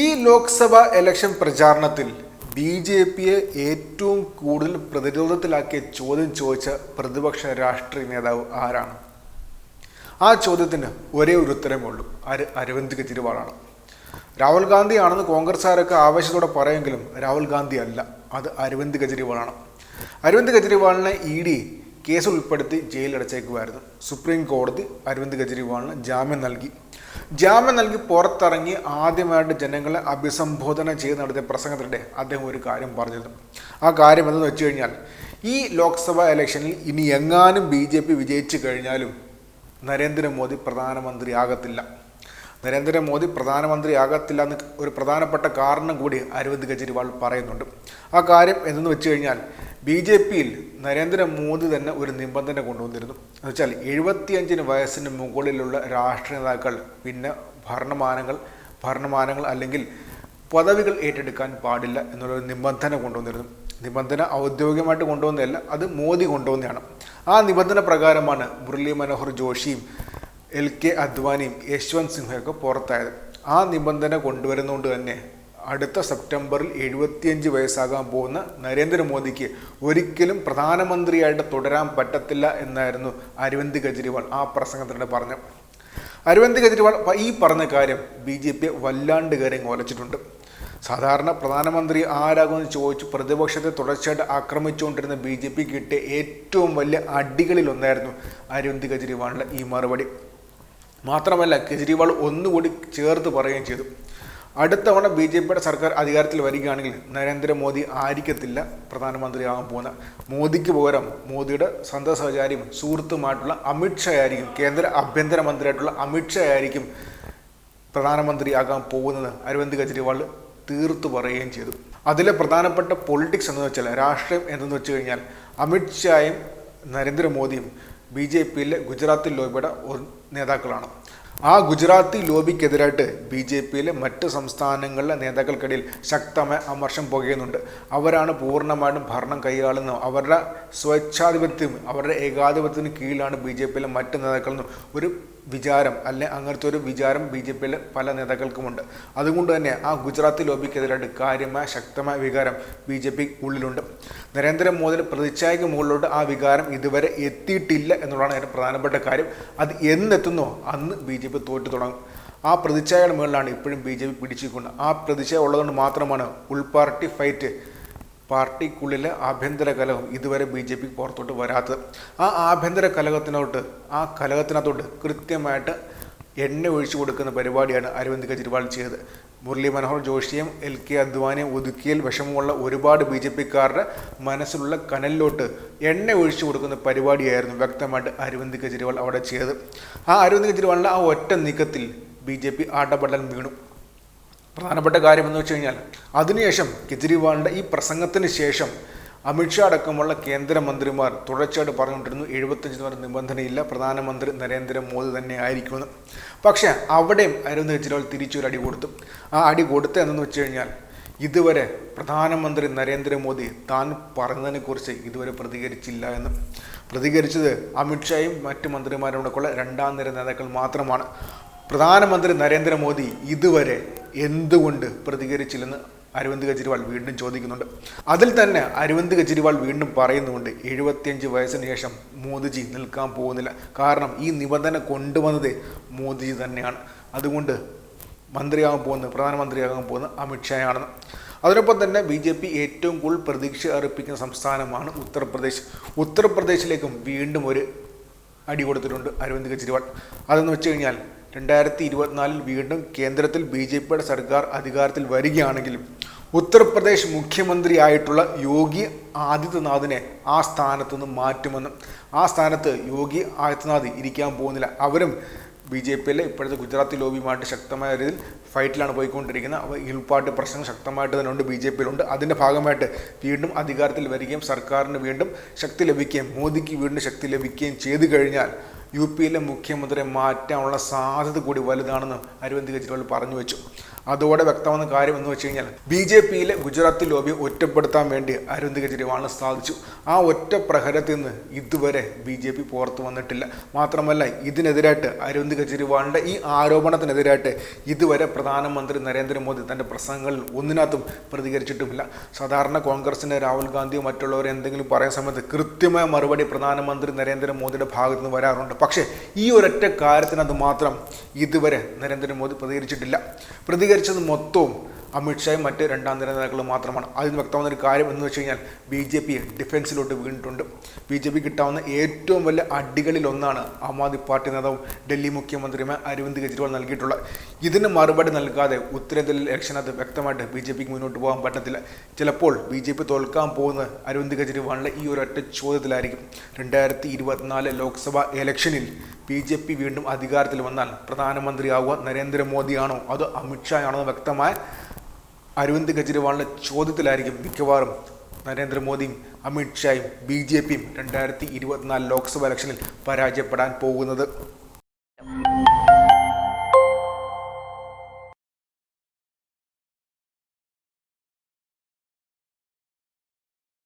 ഈ ലോക്സഭ ഇലക്ഷൻ പ്രചാരണത്തിൽ B J പിയെ ഏറ്റവും കൂടുതൽ പ്രതിരോധത്തിലാക്കിയ ചോദ്യം ചോദിച്ച പ്രതിപക്ഷ രാഷ്ട്രീയ നേതാവ് ആരാണ്? ആ ചോദ്യത്തിന് ഒരേ ഒരു ഉത്തരമേ ഉള്ളൂ. ആര്? അരവിന്ദ് കെജ്രിവാളാണ്. രാഹുൽ ഗാന്ധി ആണെന്ന് കോൺഗ്രസ്സുകാരൊക്കെ ആവേശത്തോടെ പറയുമെങ്കിലും രാഹുൽ ഗാന്ധി അല്ല. അത് അരവിന്ദ് കെജ്രിവാളാണ്. അരവിന്ദ് കെജ്രിവാളിനെ ഇ ഡി കേസ് ഉൾപ്പെടുത്തി ജയിലിലടച്ചേക്കുമായിരുന്നു. സുപ്രീം കോടതി അരവിന്ദ് കെജ്രിവാളിന് ജാമ്യം നൽകി. ജാമ്യം നൽകി പുറത്തിറങ്ങി ആദ്യമായിട്ട് ജനങ്ങളെ അഭിസംബോധന ചെയ്ത് നടത്തിയ പ്രസംഗത്തിനിടെ അദ്ദേഹം ഒരു കാര്യം പറഞ്ഞിരുന്നു ആ കാര്യം എന്തെന്ന് വെച്ച് കഴിഞ്ഞാൽ ഈ ലോക്സഭാ ഇലക്ഷനിൽ ഇനി എങ്ങാനും ബി ജെ പി വിജയിച്ചു കഴിഞ്ഞാലും നരേന്ദ്രമോദി പ്രധാനമന്ത്രിയാകത്തില്ല. നരേന്ദ്രമോദി പ്രധാനമന്ത്രിയാകത്തില്ല എന്ന് ഒരു പ്രധാനപ്പെട്ട കാരണം കൂടി അരവിന്ദ് കെജ്രിവാൾ പറയുന്നുണ്ട്. ആ കാര്യം എന്തെന്ന് വെച്ച് കഴിഞ്ഞാൽ ബി ജെ പിയിൽ നരേന്ദ്രമോദി തന്നെ ഒരു നിബന്ധന കൊണ്ടുവന്നിരുന്നു. എന്ന് വെച്ചാൽ എഴുപത്തിയഞ്ചിന് വയസ്സിന് മുകളിലുള്ള രാഷ്ട്രീയ നേതാക്കൾ പിന്നെ ഭരണമാനങ്ങൾ ഭരണമാനങ്ങൾ അല്ലെങ്കിൽ പദവികൾ ഏറ്റെടുക്കാൻ പാടില്ല എന്നുള്ളൊരു നിബന്ധന കൊണ്ടുവന്നിരുന്നു. നിബന്ധന ഔദ്യോഗികമായിട്ട് കൊണ്ടുവന്നതല്ല അത് മോദി കൊണ്ടുവന്നതാണ്. ആ നിബന്ധന പ്രകാരമാണ് മുരളി മനോഹർ ജോഷിയും എൽ കെ അദ്വാനിയും യശ്വന്ത് സിൻഹയൊക്കെ പുറത്തായത്. ആ നിബന്ധന കൊണ്ടുവരുന്നതുകൊണ്ട് തന്നെ അടുത്ത സെപ്റ്റംബറിൽ എഴുപത്തിയഞ്ച് വയസ്സാകാൻ പോകുന്ന നരേന്ദ്രമോദിക്ക് ഒരിക്കലും പ്രധാനമന്ത്രിയായിട്ട് തുടരാൻ പറ്റത്തില്ല എന്നായിരുന്നു അരവിന്ദ് കെജ്രിവാൾ ആ പ്രസംഗത്തിനിടെ പറഞ്ഞു അരവിന്ദ് കെജ്രിവാൾ ഈ പറഞ്ഞ കാര്യം ബി ജെ പിയെ വല്ലാണ്ട് കാര്യം ഓലച്ചിട്ടുണ്ട്. സാധാരണ പ്രധാനമന്ത്രി ആരാകുമെന്ന് ചോദിച്ചു പ്രതിപക്ഷത്തെ തുടർച്ചയായിട്ട് ആക്രമിച്ചുകൊണ്ടിരുന്ന ബി ജെ പി കിട്ടിയ ഏറ്റവും വലിയ അടികളിലൊന്നായിരുന്നു അരവിന്ദ് കെജ്രിവാളിന്റെ ഈ മറുപടി. മാത്രമല്ല കെജ്രിവാൾ ഒന്നുകൂടി ചേർത്ത് പറയുകയും ചെയ്തു. അടുത്തവണ ബി ജെ പിയുടെ സർക്കാർ അധികാരത്തിൽ വരികയാണെങ്കിൽ നരേന്ദ്രമോദി ആയിരിക്കത്തില്ല പ്രധാനമന്ത്രിയാകാൻ പോകുന്ന. മോദിക്ക് പകരം മോദിയുടെ സ്വന്തം സുഹൃത്തുമായിട്ടുള്ള അമിത്ഷാ ആയിരിക്കും കേന്ദ്ര ആഭ്യന്തരമന്ത്രിയായിട്ടുള്ള അമിത്ഷാ ആയിരിക്കും പ്രധാനമന്ത്രിയാകാൻ പോകുന്നത്. അരവിന്ദ് കെജ്രിവാൾ തീർത്തു പറയുകയും ചെയ്തു. അതിലെ പ്രധാനപ്പെട്ട പൊളിറ്റിക്സ് എന്ന് വെച്ചാൽ രാഷ്ട്രീയം എന്തെന്ന് വെച്ച് കഴിഞ്ഞാൽ അമിത്ഷായും നരേന്ദ്രമോദിയും ബി ജെ പിയിലെ ഗുജറാത്തിൽ ലോബിയുടെ നേതാക്കളാണ്. ആ ഗുജറാത്തി ലോബിക്കെതിരായിട്ട് ബി ജെ പിയിലെ മറ്റ് സംസ്ഥാനങ്ങളിലെ നേതാക്കൾക്കിടയിൽ ശക്തമായ അമർഷം പുകയുന്നുണ്ട്. അവരാണ് പൂർണമായിട്ടും ഭരണം കൈയാളുന്നത്. അവരുടെ സ്വേച്ഛാധിപത്യം അവരുടെ ഏകാധിപത്യത്തിന് കീഴിലാണ് ബി ജെ പിയിലെ മറ്റ് നേതാക്കളെന്നും ഒരു വിചാരം അല്ലെ അങ്ങനത്തെ ഒരു വിചാരം ബി ജെ പിയിലെ പല നേതാക്കൾക്കുമുണ്ട്. അതുകൊണ്ട് തന്നെ ആ ഗുജറാത്ത് ലോബിക്കെതിരായിട്ട് കാര്യമായ ശക്തമായ വികാരം ബി ജെ പി ഉള്ളിലുണ്ട്. നരേന്ദ്രമോദിയുടെ പ്രതിച്ഛായക്ക് മുകളിലോട്ട് ആ വികാരം ഇതുവരെ എത്തിയിട്ടില്ല എന്നുള്ളതാണ് അതിന്റെ പ്രധാനപ്പെട്ട കാര്യം. അത് എന്നെത്തുന്നോ? അന്ന് ബി ജെ പി തോറ്റു തുടങ്ങും. ആ പ്രതിച്ഛായയുടെ മുകളിലാണ് ഇപ്പോഴും ബി ജെ പി പിടിച്ചിരിക്കുന്നത്. ആ പ്രതിച്ഛായ ഉള്ളതുകൊണ്ട് മാത്രമാണ് ഉൾപാർട്ടി ഫൈറ്റ് പാർട്ടിക്കുള്ളിലെ ആഭ്യന്തര കലഹം ഇതുവരെ ബി ജെ പി പുറത്തോട്ട് വരാത്തത്. ആ ആഭ്യന്തര കലഹത്തിനോട്ട് ആ കലഹത്തിനകത്തോട്ട് കൃത്യമായിട്ട് എണ്ണ ഒഴിച്ചു കൊടുക്കുന്ന പരിപാടിയാണ് അരവിന്ദ് കെജ്രിവാൾ ചെയ്തത്. മുരളി മനോഹർ ജോഷിയും എൽ കെ അദ്വാനിയും ഒതുക്കിയൽ വിഷമമുള്ള ഒരുപാട് ബി ജെ പിക്കാരുടെ മനസ്സിലുള്ള കനലിലോട്ട് എണ്ണ ഒഴിച്ചു കൊടുക്കുന്ന പരിപാടിയായിരുന്നു വ്യക്തമായിട്ട് അരവിന്ദ് കെജ്രിവാൾ അവിടെ ചെയ്തത്. ആ അരവിന്ദ് കെജ്രിവാളിന്റെ ആ ഒറ്റ നീക്കത്തിൽ ബി ജെ പി ആട്ടപ്പടലം വീണു. പ്രധാനപ്പെട്ട കാര്യം എന്ന് വെച്ച് കഴിഞ്ഞാൽ അതിനുശേഷം കെജ്രിവാളിന്റെ ഈ പ്രസംഗത്തിന് ശേഷം അമിത്ഷാ അടക്കമുള്ള കേന്ദ്രമന്ത്രിമാർ തുടർച്ചയായിട്ട് പറഞ്ഞുകൊണ്ടിരുന്നു എഴുപത്തഞ്ച് വരെ നിബന്ധനയില്ല പ്രധാനമന്ത്രി നരേന്ദ്രമോദി തന്നെ ആയിരിക്കുമെന്ന്. പക്ഷേ അവിടെയും അരവിന്ദ് കെജ്രിവാൾ തിരിച്ചൊരു അടി കൊടുത്തു. ആ അടി കൊടുത്ത എന്തെന്ന് വെച്ച് കഴിഞ്ഞാൽ ഇതുവരെ പ്രധാനമന്ത്രി നരേന്ദ്രമോദി താൻ പറഞ്ഞതിനെക്കുറിച്ച് ഇതുവരെ പ്രതികരിച്ചില്ല എന്ന്. പ്രതികരിച്ചത് അമിത്ഷായും മറ്റ് മന്ത്രിമാരോടൊക്കെയുള്ള രണ്ടാം നിര നേതാക്കൾ മാത്രമാണ്. പ്രധാനമന്ത്രി നരേന്ദ്രമോദി ഇതുവരെ എന്തുകൊണ്ട് പ്രതികരിച്ചില്ലെന്ന് അരവിന്ദ് കെജ്രിവാൾ വീണ്ടും ചോദിക്കുന്നുണ്ട്. അതിൽ തന്നെ അരവിന്ദ് കെജ്രിവാൾ വീണ്ടും പറയുന്നുണ്ട് എഴുപത്തിയഞ്ച് വയസ്സിന് ശേഷം മോദിജി നിൽക്കാൻ പോകുന്നില്ല. കാരണം ഈ നിബന്ധന കൊണ്ടുവന്നത് മോദിജി തന്നെയാണ്. അതുകൊണ്ട് മന്ത്രിയാകാൻ പോകുന്നത് പ്രധാനമന്ത്രിയാകാൻ പോകുന്നത് അമിത്ഷായാണെന്ന് അതിനൊപ്പം തന്നെ ബി ജെ പി ഏറ്റവും കൂടുതൽ പ്രതീക്ഷ അർപ്പിക്കുന്ന സംസ്ഥാനമാണ് ഉത്തർപ്രദേശ്. ഉത്തർപ്രദേശിലേക്കും വീണ്ടും ഒരു അടി കൊടുത്തിട്ടുണ്ട് അരവിന്ദ് കെജ്രിവാൾ. അതെന്ന് വെച്ച് കഴിഞ്ഞാൽ രണ്ടായിരത്തി ഇരുപത്തിനാലിൽ വീണ്ടും കേന്ദ്രത്തിൽ ബി ജെ പിയുടെ സർക്കാർ അധികാരത്തിൽ വരികയാണെങ്കിലും ഉത്തർപ്രദേശ് മുഖ്യമന്ത്രിയായിട്ടുള്ള യോഗി ആദിത്യനാഥിനെ ആ സ്ഥാനത്ത് നിന്ന് മാറ്റുമെന്നും ആ സ്ഥാനത്ത് യോഗി ആദിത്യനാഥ് ഇരിക്കാൻ പോകുന്നില്ല. അവരും ബി ജെ പിയിലെ ഇപ്പോഴത്തെ ഗുജറാത്തി ലോബിയുമായിട്ട് ശക്തമായ രീതിയിൽ ഫൈറ്റിലാണ് പോയിക്കൊണ്ടിരിക്കുന്നത്. അപ്പോൾ ഉൾപ്പാട്ട് പ്രശ്നം ശക്തമായിട്ട് തന്നെ ഉണ്ട് ബി ജെ പിയിലുണ്ട് അതിന്റെ ഭാഗമായിട്ട് വീണ്ടും അധികാരത്തിൽ വരികയും സർക്കാരിന് വീണ്ടും ശക്തി ലഭിക്കുകയും മോദിക്ക് വീണ്ടും ശക്തി ലഭിക്കുകയും ചെയ്തു കഴിഞ്ഞാൽ യു പിയിലെ മുഖ്യമന്ത്രിയെ മാറ്റാനുള്ള സാധ്യത കൂടി വലുതാണെന്ന് അരവിന്ദ് കെജ്രിവാൾ പറഞ്ഞു വെച്ചു. അതോടെ വ്യക്തമാകുന്ന കാര്യം എന്ന് വെച്ച് കഴിഞ്ഞാൽ ബി ജെ പിയിലെ ഗുജറാത്തി ലോബി ഒറ്റപ്പെടുത്താൻ വേണ്ടി അരവിന്ദ് കെജ്രിവാളിന് സാധിച്ചു. ആ ഒറ്റ പ്രഹരത്തിൽ നിന്ന് ഇതുവരെ ബി ജെ പി പുറത്തു വന്നിട്ടില്ല. മാത്രമല്ല ഇതിനെതിരായിട്ട് അരവിന്ദ് കെജ്രിവാളിന്റെ ഈ ആരോപണത്തിനെതിരായിട്ട് ഇതുവരെ പ്രധാനമന്ത്രി നരേന്ദ്രമോദി തന്റെ പ്രസംഗങ്ങളിൽ ഒന്നിനകത്തും പ്രതികരിച്ചിട്ടുമില്ല. സാധാരണ കോൺഗ്രസിന്റെ രാഹുൽ ഗാന്ധിയോ മറ്റുള്ളവരെ എന്തെങ്കിലും പറയുന്ന സമയത്ത് കൃത്യമായ മറുപടി പ്രധാനമന്ത്രി നരേന്ദ്രമോദിയുടെ ഭാഗത്തു നിന്ന് വരാറുണ്ട്. പക്ഷേ ഈ ഒരൊറ്റ കാര്യത്തിനത് മാത്രം ഇതുവരെ നരേന്ദ്രമോദി പ്രതികരിച്ചിട്ടില്ല. പ്രതികരിച്ചത് മൊത്തവും അമിത്ഷായും മറ്റ് രണ്ടാം നിര നേതാക്കളും മാത്രമാണ്. അതിന് വ്യക്തമാകുന്ന ഒരു കാര്യം എന്ന് വെച്ച് കഴിഞ്ഞാൽ ബി ജെ പി ഡിഫൻസിലോട്ട് വീണിട്ടുണ്ട്. ബി ജെ പി കിട്ടാവുന്ന ഏറ്റവും വലിയ അടികളിൽ ഒന്നാണ് ആം ആദ്മി പാർട്ടി നേതാവും ഡൽഹി മുഖ്യമന്ത്രിയുമായ അരവിന്ദ് കെജ്രിവാൾ നൽകിയിട്ടുള്ളത്. ഇതിന് മറുപടി നൽകാതെ ഉത്തരേന്ത്യയിൽ ഇലക്ഷനകത്ത് വ്യക്തമായിട്ട് ബി ജെ പിക്ക് മുന്നോട്ട് പോകാൻ പറ്റത്തില്ല. ചിലപ്പോൾ ബി ജെ പി തോൽക്കാൻ പോകുന്നത് അരവിന്ദ് കെജ്രിവാളിന്റെ ഈ ഒരൊറ്റ ചോദ്യത്തിലായിരിക്കും. രണ്ടായിരത്തി ഇരുപത്തിനാല് ലോക്സഭാ ഇലക്ഷനിൽ ബി ജെ പി വീണ്ടും അധികാരത്തിൽ വന്നാൽ പ്രധാനമന്ത്രിയാവുക നരേന്ദ്രമോദിയാണോ അതോ അമിത്ഷായാണോ വ്യക്തമായ അരവിന്ദ് കെജ്രിവാളിന്റെ ചോദ്യത്തിലായിരിക്കും മിക്കവാറും നരേന്ദ്രമോദിയും അമിത്ഷായും ബി ജെ പിയും രണ്ടായിരത്തി ഇരുപത്തിനാല് ലോക്സഭ ഇലക്ഷനിൽ പരാജയപ്പെടാൻ പോകുന്നത്.